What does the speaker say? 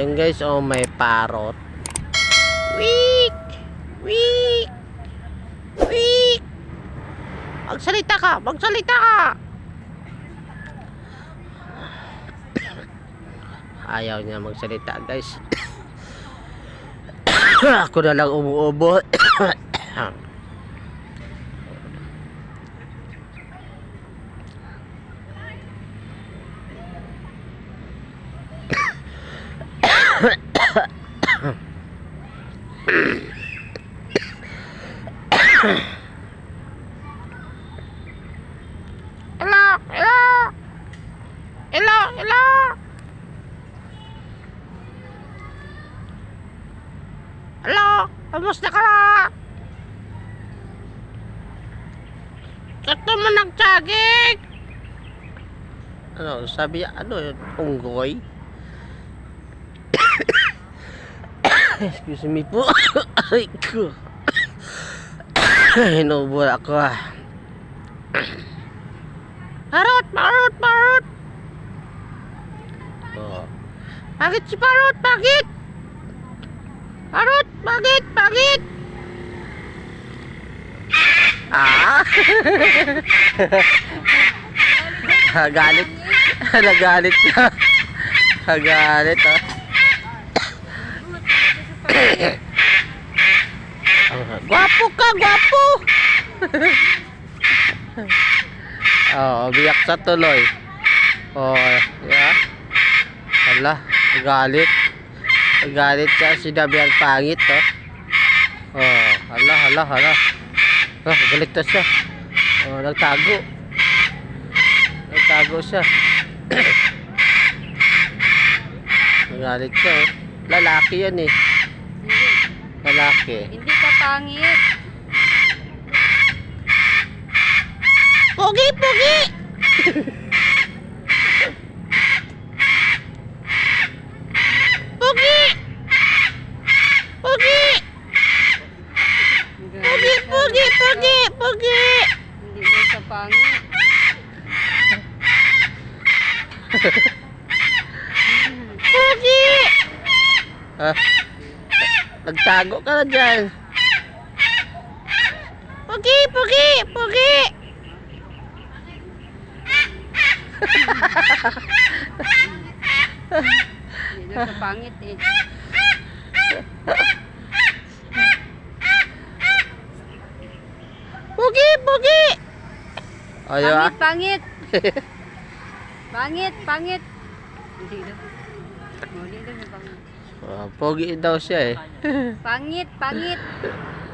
Yan guys, oh, may parrot. Week! Week! Week! Magsalita ka! Magsalita ka! Ayaw niya magsalita guys. Ako na lang umuubo. Hello! Hello! Hello! Hello! Hello! Kamusta ka na? Gusto mo nag-jogging? Ano, sabi ano yun? Unggoy? Excuse me po. Ay ko. Hinubol ako ah. Parot! Parot! Parot! Oh. Bakit si Parot? Bakit? Parot! Bakit? Bakit? Ah! Nagalit. Nagalit. Nagalit ah. Gwapo ka, gwapo! Oh, biyak sa tuloy. Oh, yeah. Hala, galit. Galit siya, sinabi ang pangit, oh. Oh, hala, hala, hala. Oh, galit na siya. Oh, nagtago. Nagtago siya. Galit siya, oh. Lalaki yan, eh. Lalaki. Hindi ka pangit. Pogi, pogi! Pogi! Pogi! Pogi, pogi, pogi, pogi! Hindi daw ka pangit. Pogi! Ah, nagtago ka na dyan. Pogi, pogi, pogi! Hindi ka pangit eh. Pogi! Ayaw ah. Pangit, pangit. Pangit, pangit. Hindi. Oh, Hindi ka pangit. Ah, pogi daw siya eh. Pangit, pangit.